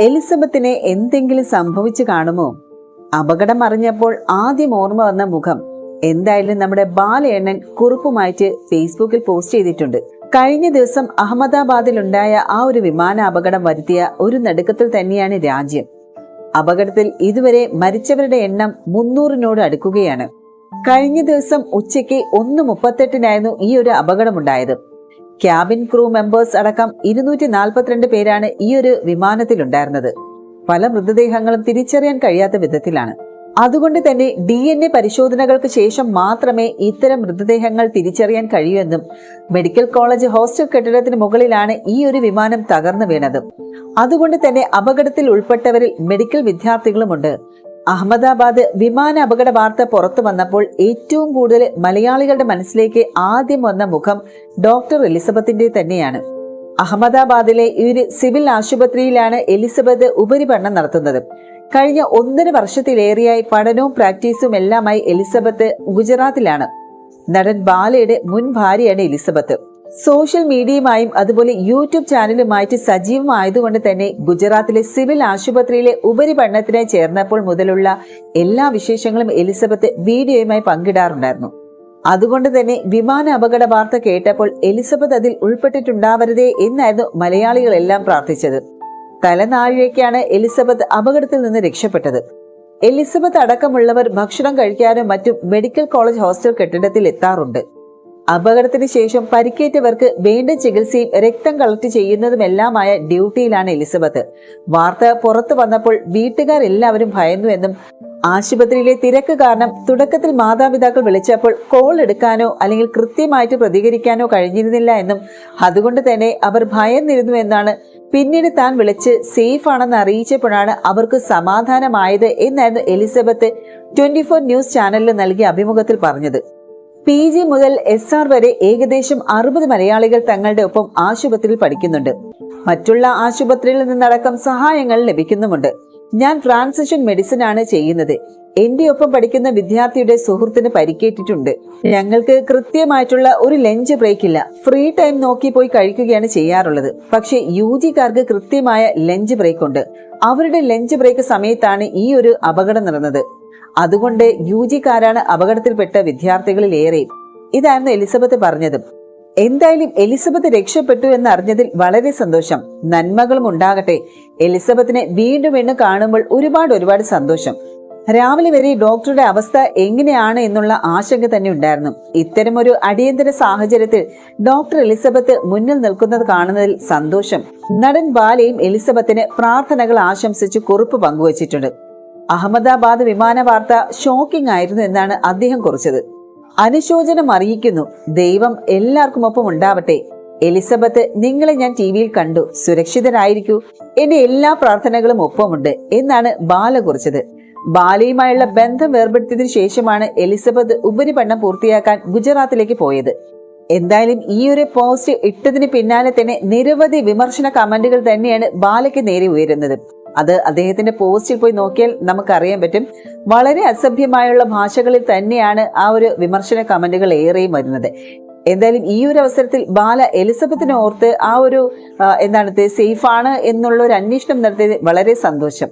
എലിസബത്തിനെ എന്തെങ്കിലും സംഭവിച്ചു കാണുമോ? അപകടം അറിഞ്ഞപ്പോൾ ആദ്യം ഓർമ്മ വന്ന മുഖം. എന്തായാലും നമ്മുടെ ബാലയണ്ണൻ കുറിപ്പുമായിട്ട് ഫേസ്ബുക്കിൽ പോസ്റ്റ് ചെയ്തിട്ടുണ്ട്. കഴിഞ്ഞ ദിവസം അഹമ്മദാബാദിലുണ്ടായ ആ ഒരു വിമാന അപകടം വരുത്തിയ ഒരു നടുക്കത്തിൽ തന്നെയാണ് രാജ്യം. അപകടത്തിൽ ഇതുവരെ മരിച്ചവരുടെ എണ്ണം മുന്നൂറിനോട് അടുക്കുകയാണ്. കഴിഞ്ഞ ദിവസം ഉച്ചയ്ക്ക് ഒന്ന് മുപ്പത്തെട്ടിനായിരുന്നു ഈ ഒരു അപകടമുണ്ടായത്. ക്യാബിൻ ക്രൂ മെമ്പേഴ്സ് അടക്കം ഇരുന്നൂറ്റി നാൽപ്പത്തിരണ്ട് പേരാണ് ഈ ഒരു വിമാനത്തിലുണ്ടായിരുന്നത്. പല മൃതദേഹങ്ങളും തിരിച്ചറിയാൻ കഴിയാത്ത വിധത്തിലാണ്. അതുകൊണ്ട് തന്നെ ഡി എൻ എ പരിശോധനകൾക്ക് ശേഷം മാത്രമേ ഇത്തരം മൃതദേഹങ്ങൾ തിരിച്ചറിയാൻ കഴിയൂ എന്നും മെഡിക്കൽ കോളേജ് ഹോസ്റ്റൽ കെട്ടിടത്തിന് മുകളിലാണ് ഈ ഒരു വിമാനം തകർന്നു വീണത്. അതുകൊണ്ട് തന്നെ അപകടത്തിൽ ഉൾപ്പെട്ടവരിൽ മെഡിക്കൽ വിദ്യാർത്ഥികളുമുണ്ട്. അഹമ്മദാബാദ് വിമാന അപകട വാർത്ത പുറത്തു വന്നപ്പോൾ ഏറ്റവും കൂടുതൽ മലയാളികളുടെ മനസ്സിലേക്ക് ആദ്യം വന്ന മുഖം ഡോക്ടർ എലിസബത്തിന്റെ തന്നെയാണ്. അഹമ്മദാബാദിലെ ഒരു സിവിൽ ആശുപത്രിയിലാണ് എലിസബത്ത് ഉപരിപഠനം നടത്തുന്നത്. കഴിഞ്ഞ ഒന്നര വർഷത്തിലേറെയായി പഠനവും പ്രാക്ടീസും എല്ലാമായി എലിസബത്ത് ഗുജറാത്തിലാണ്. നടൻ ബാലയുടെ മുൻ ഭാര്യയാണ് എലിസബത്ത്. സോഷ്യൽ മീഡിയയുമായും അതുപോലെ യൂട്യൂബ് ചാനലുമായിട്ട് സജീവമായതുകൊണ്ട് തന്നെ ഗുജറാത്തിലെ സിവിൽ ആശുപത്രിയിലെ ഉപരിപഠനത്തിനായി ചേർന്നപ്പോൾ മുതലുള്ള എല്ലാ വിശേഷങ്ങളും എലിസബത്ത് വീഡിയോയുമായി പങ്കിടാറുണ്ടായിരുന്നു. അതുകൊണ്ട് തന്നെ വിമാന അപകട വാർത്ത കേട്ടപ്പോൾ എലിസബത്ത് അതിൽ ഉൾപ്പെട്ടിട്ടുണ്ടാവരുതേ എന്നായിരുന്നു മലയാളികളെല്ലാം പ്രാർത്ഥിച്ചത്. തലനാഴിലേക്കാണ് എലിസബത്ത് അപകടത്തിൽ നിന്ന് രക്ഷപ്പെട്ടത്. എലിസബത്ത് അടക്കമുള്ളവർ ഭക്ഷണം കഴിക്കാനും മറ്റും മെഡിക്കൽ കോളേജ് ഹോസ്റ്റൽ കെട്ടിടത്തിൽ എത്താറുണ്ട് അപകടത്തിന് ശേഷം പരിക്കേറ്റവർക്ക് വേണ്ട ചികിത്സയും രക്തം കളക്ട് ചെയ്യുന്നതുമെല്ലാമായ ഡ്യൂട്ടിയിലാണ് എലിസബത്ത്. വാർത്ത പുറത്തു വന്നപ്പോൾ വീട്ടുകാർ എല്ലാവരും ഭയന്നു എന്നും ആശുപത്രിയിലെ തിരക്ക് കാരണം തുടക്കത്തിൽ മാതാപിതാക്കൾ വിളിച്ചപ്പോൾ കോൾ എടുക്കാനോ അല്ലെങ്കിൽ കൃത്യമായിട്ട് പ്രതികരിക്കാനോ കഴിഞ്ഞിരുന്നില്ല എന്നും അതുകൊണ്ട് തന്നെ അവർ ഭയന്നിരുന്നു എന്നാണ് പിന്നീട് താൻ വിളിച്ച് സേഫ് ആണെന്ന് അറിയിച്ചപ്പോഴാണ് അവർക്ക് സമാധാനമായത് എന്നായിരുന്നു എലിസബത്ത് ട്വന്റി ഫോർ ന്യൂസ് ചാനലിൽ നൽകിയ അഭിമുഖത്തിൽ പറഞ്ഞത്. പി ജി മുതൽ എസ് ആർ വരെ ഏകദേശം അറുപത് മലയാളികൾ തങ്ങളുടെ ഒപ്പം ആശുപത്രിയിൽ പഠിക്കുന്നുണ്ട്. മറ്റുള്ള ആശുപത്രിയിൽ നിന്നടക്കം സഹായങ്ങൾ ലഭിക്കുന്നുമുണ്ട്. ഞാൻ ട്രാൻസിഷൻ മെഡിസിൻ ആണ് ചെയ്യുന്നത്. എന്റെ ഒപ്പം പഠിക്കുന്ന വിദ്യാർത്ഥിയുടെ സുഹൃത്തിന് പരിക്കേറ്റിട്ടുണ്ട്. ഞങ്ങൾക്ക് കൃത്യമായിട്ടുള്ള ഒരു ലഞ്ച് ബ്രേക്ക് ഇല്ല. ഫ്രീ ടൈം നോക്കി പോയി കഴിക്കുകയാണ് ചെയ്യാറുള്ളത്. പക്ഷെ യു ജിക്കാർക്ക് കൃത്യമായ ലഞ്ച് ബ്രേക്ക് ഉണ്ട്. അവരുടെ ലഞ്ച് ബ്രേക്ക് സമയത്താണ് ഈ ഒരു അപകടം നടന്നത്. അതുകൊണ്ട് യു ജിക്കാരാണ് അപകടത്തിൽപ്പെട്ട വിദ്യാർത്ഥികളിൽ ഏറെ. ഇതായിരുന്നു എലിസബത്ത് പറഞ്ഞതും. എന്തായാലും എലിസബത്ത് രക്ഷപ്പെട്ടു എന്ന് അറിഞ്ഞതിൽ വളരെ സന്തോഷം. നന്മകളും ഉണ്ടാകട്ടെ. എലിസബത്തിനെ വീണ്ടും വീണ്ടും കാണുമ്പോൾ ഒരുപാട് ഒരുപാട് സന്തോഷം. രാവിലെ വരെ ഡോക്ടറുടെ അവസ്ഥ എങ്ങനെയാണ് എന്നുള്ള ആശങ്ക തന്നെ ഉണ്ടായിരുന്നു. ഇത്തരമൊരു അടിയന്തര സാഹചര്യത്തിൽ ഡോക്ടർ എലിസബത്ത് മുന്നിൽ നിൽക്കുന്നത് കാണുന്നതിൽ സന്തോഷം. നടൻ ബാലയും എലിസബത്തിന് പ്രാർത്ഥനകൾ ആശംസിച്ച് കുറിപ്പ് പങ്കുവച്ചിട്ടുണ്ട്. അഹമ്മദാബാദ് വിമാന വാർത്ത ഷോക്കിംഗ് ആയിരുന്നു എന്നാണ് അദ്ദേഹം കുറിച്ചത്. അനുശോചനം അറിയിക്കുന്നു ദൈവം എല്ലാവർക്കും ഒപ്പം ഉണ്ടാവട്ടെ. എലിസബത്ത് നിങ്ങളെ ഞാൻ ടി വിയിൽ കണ്ടു. സുരക്ഷിതരായിരിക്കൂ. എന്റെ എല്ലാ പ്രാർത്ഥനകളും ഒപ്പമുണ്ട് എന്നാണ് ബാല കുറിച്ചത്. ബാലയുമായുള്ള ബന്ധം വേർപെടുത്തിയതിനു ശേഷമാണ് എലിസബത്ത് ഉപരിപഠനം പൂർത്തിയാക്കാൻ ഗുജറാത്തിലേക്ക് പോയത്. എന്തായാലും ഈ ഒരു പോസ്റ്റ് ഇട്ടതിന് പിന്നാലെ തന്നെ നിരവധി വിമർശന കമന്റുകൾ തന്നെയാണ് ബാലയ്ക്ക് നേരെ ഉയരുന്നത്. അത് അദ്ദേഹത്തിന്റെ പോസ്റ്റിൽ പോയി നോക്കിയാൽ നമുക്കറിയാൻ പറ്റും. വളരെ അസഭ്യമായുള്ള ഭാഷകളിൽ തന്നെയാണ് ആ ഒരു വിമർശന കമന്റുകൾ ഏറെയും വരുന്നത്. എന്തായാലും ഈ ഒരു അവസരത്തിൽ ബാല എലിസബത്തിനെ ഓർത്ത് ആ ഒരു എന്താണ് സേഫ് ആണ് എന്നുള്ള ഒരു അന്വേഷണം നടത്തിയത് വളരെ സന്തോഷം.